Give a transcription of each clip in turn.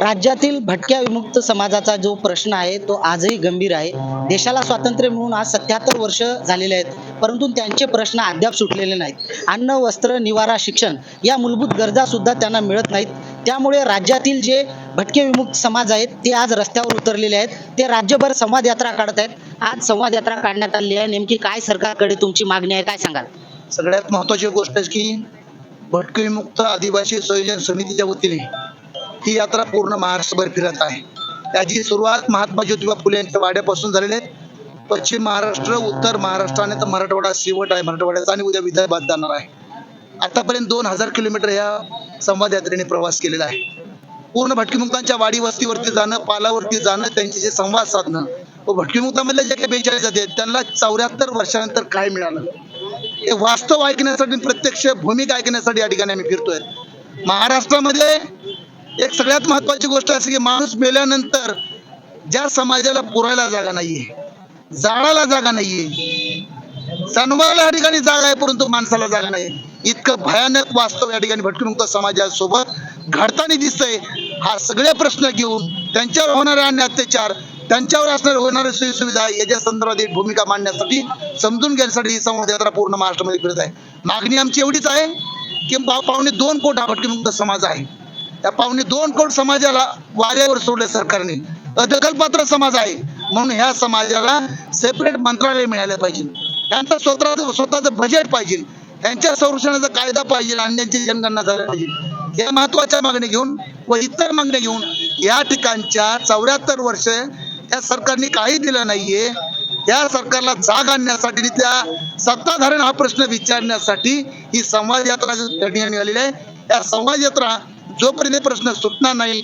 राज्यातील भटक्या विमुक्त समाजाचा जो प्रश्न आहे तो आजही गंभीर आहे. देशाला स्वातंत्र्य मिळून आज सत्याहत्तर वर्ष झालेले आहेत. परंतु त्यांचे प्रश्न अद्याप सुटलेले नाहीत. अन्न वस्त्र निवारा शिक्षण या मूलभूत गरजा सुद्धा त्यांना मिळत नाहीत. त्यामुळे राज्यातील जे भटके विमुक्त समाज आहेत ते आज रस्त्यावर उतरलेले आहेत. ते राज्यभर संवाद यात्रा काढत आहेत. आज संवाद यात्रा काढण्यात आली आहे. नेमकी काय सरकारकडे तुमची मागणी आहे काय सांगाल? सगळ्यात महत्वाची गोष्ट आहे की विमुक्त आदिवासी संयोजन समितीच्या वतीने ही यात्रा पूर्ण महाराष्ट्रभर फिरत आहे. त्याची सुरुवात महात्मा ज्योतिबा फुले यांच्या वाड्यापासून झालेली आहे. पश्चिम महाराष्ट्र उत्तर महाराष्ट्र आणि तर मराठवाडा शेवट आहे. मराठवाड्याचा आणि उद्या विदर्भात जाणार आहे. आतापर्यंत दोन हजार किलोमीटर या संवाद यात्रेने प्रवास केलेला आहे. पूर्ण भटकीमुक्तांच्या वाडी वस्तीवरती जाणं पालावरती जाणं त्यांचे जे संवाद साधणं व भटकीमुक्तामधल्या जे काही बेचाळीस जाती आहेत त्यांना चौऱ्याहत्तर वर्षानंतर काय मिळालं? हे वास्तव ऐकण्यासाठी प्रत्यक्ष भूमिका ऐकण्यासाठी या ठिकाणी आम्ही फिरतोय. महाराष्ट्रामध्ये एक सगळ्यात महत्वाची गोष्ट अशी की माणूस मेल्यानंतर ज्या समाजाला पुरायला जागा नाहीये जाळाला जागा नाहीये जनावराला या ठिकाणी जागा आहे परंतु माणसाला जागा नाही इतकं भयानक वास्तव या ठिकाणी भटकीमुक्त समाजासोबत घडताना दिसतंय. हा सगळे प्रश्न घेऊन त्यांच्यावर होणारे अन्य अत्याचार त्यांच्यावर असणारे होणारे सोयी सुविधा याच्या संदर्भात एक भूमिका मांडण्यासाठी समजून घेण्यासाठी ही संवाद यात्रा पूर्ण महाराष्ट्रामध्ये फिरत आहे. मागणी आमची एवढीच आहे की पा- पावणे दोन कोट हा भटकीमुक्त समाज आहे. त्या पावणे दोन कोट समाजाला वाऱ्यावर सोडलं सरकारने. अदखलपात्र समाज आहे. म्हणून ह्या समाजाला सेपरेट मंत्रालय मिळालं पाहिजे. त्यांचं स्वतःचं स्वतःचं बजेट पाहिजे. त्यांच्या संरक्षणाचा कायदा पाहिजे. आणि त्यांची जनगणना झाली पाहिजे. या महत्त्वाच्या मागण्या घेऊन व इतर मागण्या घेऊन या ठिकाणच्या चौऱ्याहत्तर वर्ष त्या सरकारने काही दिलं नाहीये. या सरकारला जाग आणण्यासाठी त्या सत्ताधारण हा प्रश्न विचारण्यासाठी ही संवाद यात्रा त्या आलेली आहे. या संवाद यात्रा जोपर्यंत प्रश्न सुटणार नाही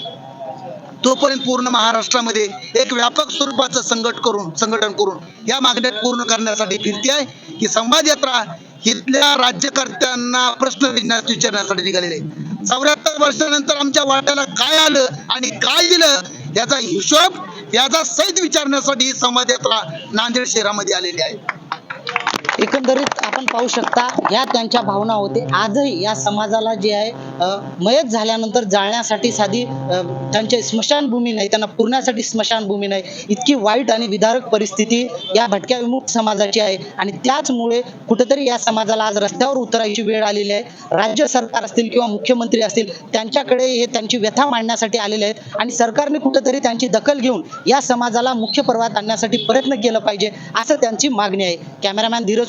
तोपर्यंत पूर्ण महाराष्ट्रामध्ये एक व्यापक स्वरूपाचं संघट करून संघटन करून या मागण्या पूर्ण करण्यासाठी फिरती आहे की संवाद यात्रा इथल्या राज्यकर्त्यांना प्रश्न विचारण्यासाठी निघालेले चौऱ्याहत्तर वर्षानंतर आमच्या वाट्याला काय आलं आणि काय दिलं याचा हिशोब याचा सहित विचारण्यासाठी ही संवाद यात्रा नांदेड शहरामध्ये आलेली आहे. एकंदरीत आपण पाहू शकता या त्यांच्या भावना होते. आजही या समाजाला जे आहे मयत झाल्यानंतर जाळण्यासाठी साधी त्यांचे स्मशानभूमी नाही त्यांना पुरण्यासाठी स्मशानभूमी नाही. इतकी वाईट आणि विदारक परिस्थिती या भटक्या विमुक्त समाजाची आहे. आणि त्याचमुळे कुठेतरी या समाजाला आज रस्त्यावर उतरायची वेळ आलेली आहे. राज्य सरकार असतील किंवा मुख्यमंत्री असतील त्यांच्याकडे हे त्यांची व्यथा मांडण्यासाठी आलेले आहेत. आणि सरकारने कुठेतरी त्यांची दखल घेऊन या समाजाला मुख्य पर्वात आणण्यासाठी प्रयत्न केला पाहिजे असं त्यांची मागणी आहे. कॅमेरामॅन धीरज